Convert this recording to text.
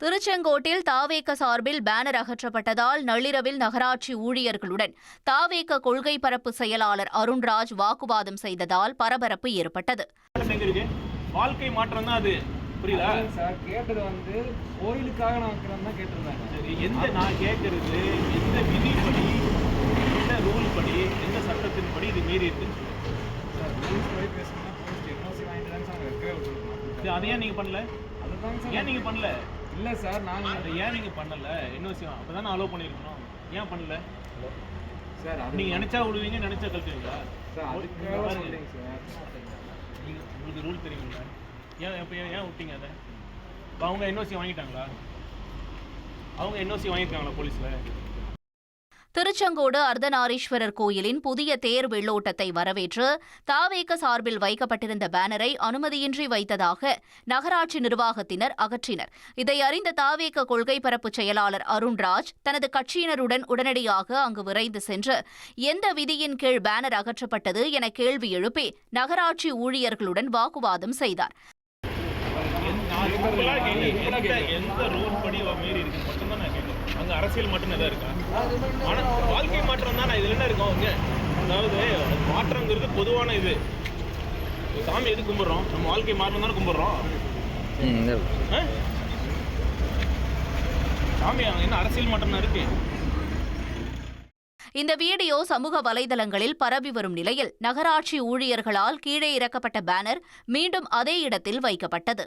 திருச்செங்கோட்டில் தாவேக சார்பில் பேனர் அகற்றப்பட்டதால் நள்ளிரவில் நகராட்சி ஊழியர்களுடன் தாவேக கொள்கை பரப்பு செயலாளர் அருண்ராஜ் வாக்குவாதம் செய்ததால் பரபரப்பு ஏற்பட்டது. வாழ்க்கை மாற்றம் தான் அது. புரியுதா? சார் கேட்டது வந்து கோயிலுக்காக நான் தான் கேட்டிருந்தாங்க. சரி எந்த நான் கேட்கறது? எந்த விதிப்படி? எந்த ரூல் படி? எந்த சட்டத்தின்படி இது மீறி இருக்குன்னு சொல்லுங்க. சார் ரூல்ஸ் படி பேசணும்னா போலீஸ் என்ஓசி வாங்கிட்டு தாங்க சார் வைக்கவே சரி, விட்டுருக்கோம் அதை ஏன் நீங்க பண்ணல? ஏன் சார் நீங்க பண்ணல? இல்லை சார் நாங்கள் அதை ஏன் நீங்க பண்ணல? என்ஓசி அப்பதான் அலோவ் பண்ணிருக்கணும். ஏன் பண்ணல? சார் அது நீங்க நினைச்சா விடுவீங்க நினைச்சா கழட்டுவீங்களா? சார் அதுக்காக. சொல்லுங்க சார் நீங்க உங்களுக்கு ரூல் தெரியுங்களா ஏன் ஏன் ஏன் விட்டீங்க அதை? இப்போ அவங்க என்ஓசி வாங்கிட்டாங்களா? அவங்க என்ஓசி வாங்கியிருக்காங்களா போலீஸில் திருச்செங்கோடு அர்த்தநாரீஸ்வரர் கோயிலின் புதிய தேர் வெள்ளோட்டத்தை வரவேற்று தாவேக சார்பில் வைக்கப்பட்டிருந்த பேனரை அனுமதியின்றி வைத்ததாக நகராட்சி நிர்வாகத்தினர் அகற்றினர். இதை அறிந்த தாவேக கொள்கை பரப்பு செயலாளர் அருண்ராஜ் தனது கட்சியினருடன் உடனடியாக அங்கு விரைந்து சென்று எந்த விதியின் கீழ் பேனர் அகற்றப்பட்டது? என கேள்வி எழுப்பி நகராட்சி ஊழியர்களுடன் வாக்குவாதம் செய்தார். நான் அரசியல் மட்டும் எதாவது இருக்கா? ஆனால் வாழ்க்கை மாற்றம் தான் இதில் என்ன இருக்கும் அவங்க அதாவது மாற்றங்கிறது பொதுவான இது. சாமி எது கும்பிட்றோம்? நம்ம வாழ்க்கை மாற்றம் தானே கும்பிட்றோம்? சாமி என்ன அரசியல் மாற்றம் இருக்கு? இந்த வீடியோ சமூக வலைதளங்களில் பரவி வரும் நிலையில் நகராட்சி ஊழியர்களால் கீழே இறக்கப்பட்ட பேனர் மீண்டும் அதே இடத்தில் வைக்கப்பட்டது.